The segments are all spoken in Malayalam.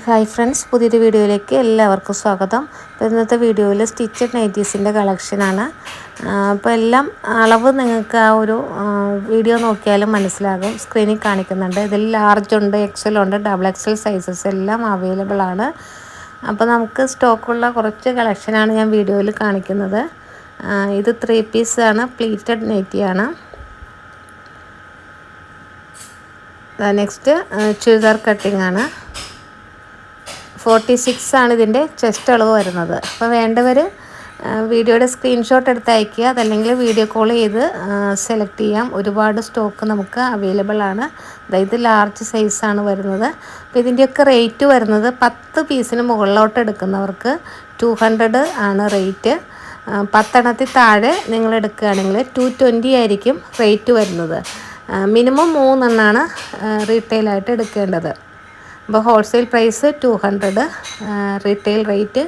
ഹായ് ഫ്രണ്ട്സ് പുതിയൊരു വീഡിയോയിലേക്ക് എല്ലാവർക്കും സ്വാഗതം. അപ്പോൾ ഇന്നത്തെ വീഡിയോയിൽ സ്റ്റിച്ചഡ് നൈറ്റീസിന്റെ കളക്ഷനാണ് അപ്പോൾ എല്ലാം അളവ് നിങ്ങൾക്ക് ആ ഒരു വീഡിയോ നോക്കിയാലും മനസ്സിലാകും. സ്ക്രീനിൽ കാണിക്കുന്നുണ്ട്. ഇതിൽ ലാർജ് ഉണ്ട് എക്സൽ ഉണ്ട് ഡബിൾ എക്സൽ സൈസസ് എല്ലാം അവൈലബിൾ ആണ്. അപ്പോൾ നമുക്ക് സ്റ്റോക്കുള്ള കുറച്ച് കളക്ഷനാണ് ഞാൻ വീഡിയോയിൽ കാണിക്കുന്നത്. ഇത് ത്രീ പീസാണ് പ്ലീറ്റഡ് നൈറ്റിയാണ് നെക്സ്റ്റ് ചുരിദാർ കട്ടിംഗ് ആണ്. ഫോർട്ടി സിക്സ് ആണ് ഇതിന്റെ ചെസ്റ്റ് അളവ് വരുന്നത്. അപ്പോൾ വേണ്ടവർ വീഡിയോയുടെ സ്ക്രീൻഷോട്ട് എടുത്ത് അയക്കുക അതല്ലെങ്കിൽ വീഡിയോ കോൾ ചെയ്ത് സെലക്ട് ചെയ്യാം. ഒരുപാട് സ്റ്റോക്ക് നമുക്ക് അവൈലബിൾ ആണ്. അതായത് ലാർജ് സൈസാണ് വരുന്നത്. അപ്പോൾ ഇതിന്റെയൊക്കെ റേറ്റ് വരുന്നത് പത്ത് പീസിന് മുകളിലോട്ട് എടുക്കുന്നവർക്ക് ടു ഹൺഡ്രഡ് ആണ് റേറ്റ്. പത്തെണ്ണത്തിൽ താഴെ നിങ്ങൾ എടുക്കുകയാണെങ്കിൽ ടു ട്വന്റി ആയിരിക്കും റേറ്റ് വരുന്നത്. മിനിമം മൂന്നെണ്ണമാണ് റീറ്റെയിലായിട്ട് എടുക്കേണ്ടത്. അപ്പോൾ wholesale price two hundred retail rate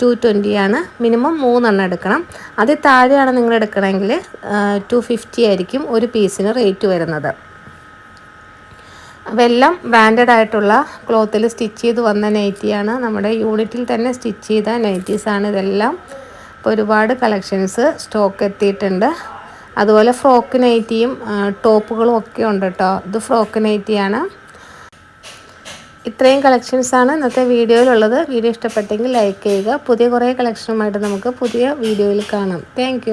two twenty ആണ്. മിനിമം മൂന്നെണ്ണം എടുക്കണം. അതിൽ താഴെയാണ് നിങ്ങൾ എടുക്കണമെങ്കിൽ ടു ഫിഫ്റ്റി ആയിരിക്കും ഒരു പീസിന് റേറ്റ് വരുന്നത്. വെല്ലം ബ്രാൻഡഡ് ആയിട്ടുള്ള ക്ലോത്തിൽ സ്റ്റിച്ച് ചെയ്ത് വന്ന നൈറ്റിയാണ് നമ്മുടെ യൂണിറ്റിൽ തന്നെ സ്റ്റിച്ച് ചെയ്ത നൈറ്റീസാണ് ഇതെല്ലാം. ഇപ്പോൾ ഒരുപാട് കളക്ഷൻസ് സ്റ്റോക്ക് എത്തിയിട്ടുണ്ട്. അതുപോലെ ഫ്രോക്ക് നൈറ്റിയും ടോപ്പുകളും ഒക്കെ ഉണ്ട് കേട്ടോ. ഇത് ഫ്രോക്ക് നൈറ്റിയാണ് ഇത്രയും കളക്ഷൻസാണ് ഇന്നത്തെ വീഡിയോയിലുള്ളത്. വീഡിയോ ഇഷ്ടപ്പെട്ടെങ്കിൽ ലൈക്ക് ചെയ്യുക. പുതിയ കുറേ കളക്ഷനുമായിട്ട് നമുക്ക് പുതിയ വീഡിയോയിൽ കാണാം. താങ്ക്